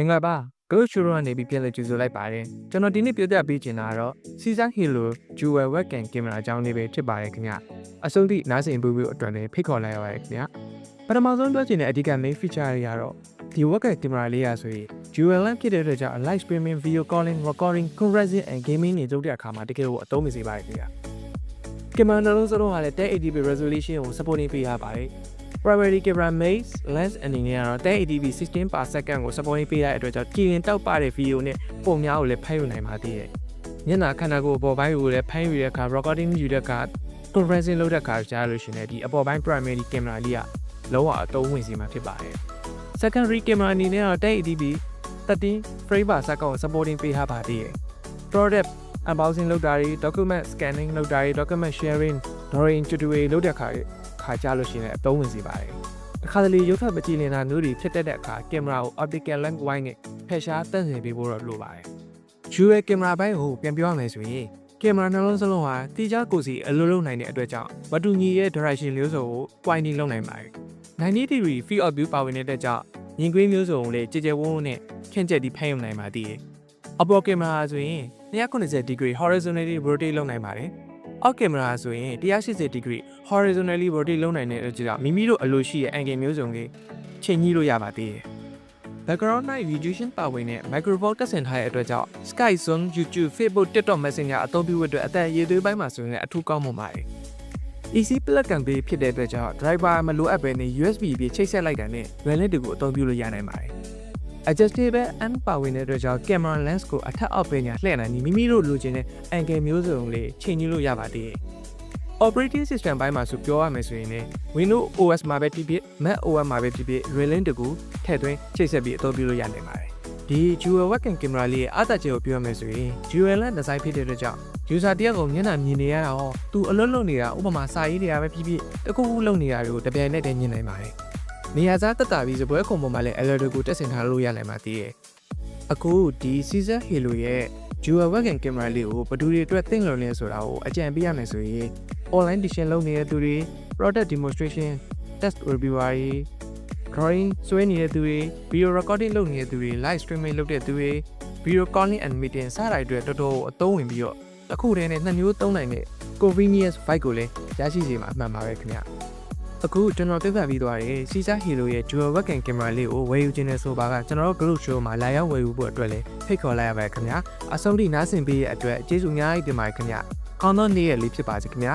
မင်္ဂလာပါ Go Shuro ကနေပြီးပြန်လည်ကြိုဆိုလိုက်ပါတယ်ကျွန်တော်ဒီနေ့ပြောပြပေးချင်တာကတော့ Season Halo Dual Webcam Camera အကြောင်းလေးပဲဖြစ်ပါတယ်ခင်ဗျအဆုံးထိနားဆင်ပူပူအတွက်လည်းဖိတ်ခေါ်လိုက်ရပါတယ်ခင်ဗျပထမဆုံးပြောချင်တဲ့အဓိက main feature တွေကတော့ဒီ webcam camera လေးရဆိုရင် dual lens ဖြစ်တဲ့အတွက်ကြောင့် live streaming video calling recording conferencing and gaming တွေလုပ်တဲ့အခါမှာတကယ်ကိုအသုံးဝင်စေပါတယ်ခင်ဗျကင်မရာနှလုံးစလုံးကလည်း 1080p resolution ကို supporting ပေးရပါတယ် primary camera maze lens အနေနဲ့ကတော့ 1080p 16 per second ကို support ပေးရတဲ့အတွက်ကြောင့်ကြည်ရင်တောက်ပတဲ့ video နဲ့ပုံများကိုလည်းဖမ်းယူနိုင်ပါသေးတယ်။ညနာခန္ဓာကိုယ်အပေါ်ပိုင်းကိုလည်းဖမ်းယူတဲ့အခါ recording ယူတဲ့အခါ conferencing လုပ်တဲ့အခါကြားလို့ရှိရင်လည်းဒီအပေါ်ပိုင်း primary camera လေးကလုံးဝအသုံးဝင်စီမှာဖြစ်ပါတယ်။ secondary camera အနေနဲ့တော့ 1080p 13 frame per second ကို supporting ပေးထားပါသေးတယ်။ product unboxing လုပ်တာတွေ document scanning လုပ်တာတွေ document sharing drawing tutorial လုပ်တဲ့အခါ ခါကြလို့ရှိရင်လည်းအသုံးဝင်စေပါတယ်။အခါတလေရုပ်ထပ်မကြည့်လင်တာမျိုးတွေဖြစ်တတ်တဲ့အခါကင်မရာကို optical lens wide နဲ့ဖယ်ရှားတန့်စင်ပေးဖို့တော့လိုပါတယ်။ dual ကင်မရာဘိုင်းကိုပြန်ပြောရမယ်ဆိုရင်ကင်မရာနှလုံးစလုံးဟာတိကျကိုယ်စီအလုံးလုံးနိုင်တဲ့အတွက်ကြောင့်မတူညီရဲ့ direction မျိုးစုံကို pointing လုပ်နိုင်ပါတယ်။90 degree field of view ပါဝင်တဲ့အတွက်ကြောင့်မြင်ကွင်းမျိုးစုံကိုလည်းကြည်ကြဲဝန်းဝန်းနဲ့ခင့်ကျက်ပြီးဖမ်းယူနိုင်ပါသေးတယ်။အပေါ်ကင်မရာဆိုရင်190 degree horizontally rotate လုပ်နိုင်ပါတယ်။ အောက်ကင်မရာဆိုရင်180 degree horizontally rotate လုပ်နိုင်တဲ့အတွက်ကြောင့်မိမိတို့အလိုရှိတဲ့ angle မျိုးစုံလေးချိန်ညှိလို့ရပါသေးတယ်။ background night resolution ပါဝင်တဲ့ microphone တက်ဆင်ထားတဲ့အတွက်ကြောင့် Skype, Zoom, YouTube, Facebook, TikTok Messenger အသုံးပြုအတွက်အသက်အရေးသွေးပိုင်းမှာဆိုရင်လည်းအထူးကောင်းမွန်ပါတယ်။ EC plug ကံပေးဖြစ်တဲ့အတွက်ကြောင့် driver မလိုအပ်ဘဲနဲ့ USB ပြီးချိတ်ဆက်လိုက်တာနဲ့ valid တွေကိုအသုံးပြုလို့ရနိုင်ပါတယ်။ adjustable and ပါဝင်တဲ့အတွက်ကြောင့် camera lens ကိုအထက်အောက်ပဲညာလှည့်နိုင်ပြီးမိမိတို့လိုချင်တဲ့ angle မျိုးစုံလေးချိန်ညှိလို့ရပါသေးတယ်။ operating system ဘိုင်းမှာဆိုပြောရမယ်ဆိုရင်လည်း Windows OS မှာပဲဖြစ်ဖြစ် Mac OS မှာပဲဖြစ်ဖြစ် Relink တကူထည့်သွင်းချိတ်ဆက်ပြီးအသုံးပြုလို့ရနိုင်ပါတယ်။ဒီ dual webcam camera လေးရဲ့အသာချက်ကိုပြောရမယ်ဆိုရင် dual lens design ဖြစ်တဲ့အတွက်ကြောင့် user တယောက်ကိုမျက်နှာမြင်နေရတာဟောသူအလွတ်လွတ်နေတာဥပမာစာရေးနေတာပဲဖြစ်ဖြစ်တခုခုလုပ်နေတာတွေကိုတပြိုင်နက်တည်းမြင်နိုင်ပါတယ်။ နေရာစားတက်တာပြီးစပွဲခုံပေါ်မှာလည်း alert ကိုတက်ဆင်ထားလို့ရနိုင်ပါသေးတယ်။အခုဒီ Caesar Halo ရဲ့ dual webcam camera လေးကိုဘယ်သူတွေအတွက်သင့်လို့လဲဆိုတာကိုအကြံပေးရမယ်ဆိုရင် online edition လုပ်နေတဲ့သူတွေ product demonstration test reviewer တွေ drawing ဆွဲနေတဲ့သူတွေ video recording လုပ်နေတဲ့သူတွေ live streaming လုပ်တဲ့သူတွေ video calling and meeting စတာတွေအတွက်တော်တော်အသုံးဝင်ပြီးတော့တစ်ခုတည်းနဲ့နှစ်မျိုးသုံးနိုင်တဲ့ convenience vibe ကိုလည်းရရှိစေမှာအမှန်ပါပဲခင်ဗျ အခုကျွန်တော်ပြပြပြီးသွားတယ် Caesar Halo ရဲ့ dual webcam camera လေးကိုဝယ်ယူခြင်းနဲ့ဆိုပါကကျွန်တော်တို့ group show မှာလာရောက်ဝယ်ယူဖို့အတွက်လည်းဖိတ်ခေါ်လိုက်ရပါတယ်ခင်ဗျာအဆုံးထိနားဆင်ပေးရဲ့အတွက်ကျေးဇူးအများကြီးတင်ပါတယ်ခင်ဗျာကောင်းသောနေ့ရက်လေးဖြစ်ပါစေခင်ဗျာ